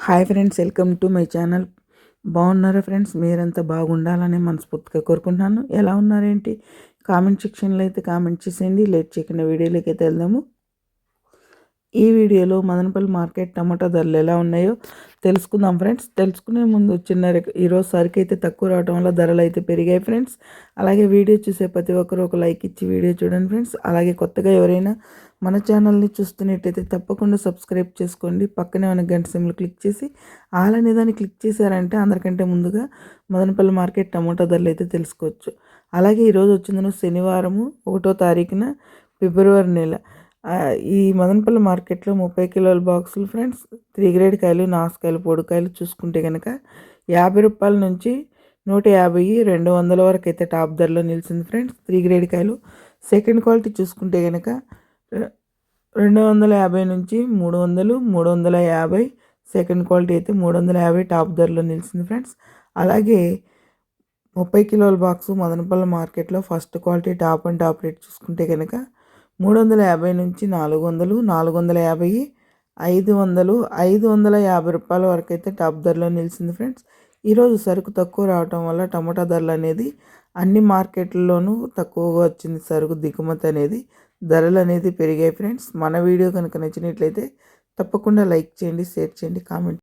Hi friends welcome to my channel బాగున్నారా friends మీరంతా బాగుండాలని మనస్ఫూర్తిగా కోరుకుంటున్నాను. ఎలా ఉన్నారేంటి? కామెంట్ సెక్షన్లో అయితే కామెంట్ చేసేయండి. లేట్ చేయకుండా వీడియోలోకి అయితే వెళ్దాము. ఈ వీడియోలో మదనపల్లి మార్కెట్ టమాటా ధరలు ఎలా ఉన్నాయో తెలుసుకుందాం ఫ్రెండ్స్ తెలుసుకునే ముందు చిన్న ఈరోజు సరికి అయితే తక్కువ రావడం వల్ల ధరలు అయితే పెరిగాయి ఫ్రెండ్స్ అలాగే వీడియో చూసే ప్రతి ఒక్కరు ఒక లైక్ ఇచ్చి వీడియో చూడండి ఫ్రెండ్స్ అలాగే కొత్తగా ఎవరైనా మన ఛానల్ని చూస్తున్నట్టయితే తప్పకుండా సబ్స్క్రైబ్ చేసుకోండి. పక్కనే ఉన్న గంట సిమ్లు క్లిక్ చేసి ఆల్ అనే దాన్ని క్లిక్ చేశారంటే అందరికంటే ముందుగా మదనపల్లి మార్కెట్ టమోటా ధరలు అయితే తెలుసుకోవచ్చు. అలాగే ఈరోజు వచ్చిందను శనివారము ఒకటో తారీఖున ఫిబ్రవరి నెల. ఈ మదనపల్లి మార్కెట్లో ముప్పై కిలోల బాక్సులు ఫ్రెండ్స్ త్రీ గ్రేడ్ కాయలు నాసుకాయలు పొడికాయలు చూసుకుంటే కనుక యాభై రూపాయల నుంచి నూట యాభై రెండు వందల వరకు అయితే టాప్ ధరలో నిలిచింది ఫ్రెండ్స్ త్రీ గ్రేడ్ కాయలు. సెకండ్ క్వాలిటీ చూసుకుంటే కనుక రెండు వందల యాభై నుంచి మూడు వందలు మూడు వందల యాభై. సెకండ్ క్వాలిటీ అయితే మూడు వందల యాభై టాప్ ధరలో నిలిచింది ఫ్రెండ్స్. అలాగే ముప్పై కిలోల బాక్స్ మదనపల్లి మార్కెట్లో first quality top and top rate చూసుకుంటే కనుక మూడు వందల యాభై నుంచి నాలుగు వందలు నాలుగు వందల యాభై ఐదు వందలు ఐదు వందల యాభై రూపాయల వరకు అయితే టాప్ ధరలో నిలిచింది ఫ్రెండ్స్. ఈరోజు సరుకు తక్కువ రావటం వల్ల టమాటా ధరలు అనేది అన్ని మార్కెట్లలోనూ తక్కువగా వచ్చింది. సరుకు దిగుమతి అనేది ధరలు అనేది పెరిగాయి. ఫ్రెండ్స్ మన వీడియో కనుక నచ్చినట్లయితే తప్పకుండా లైక్ చేయండి షేర్ చేయండి కామెంట్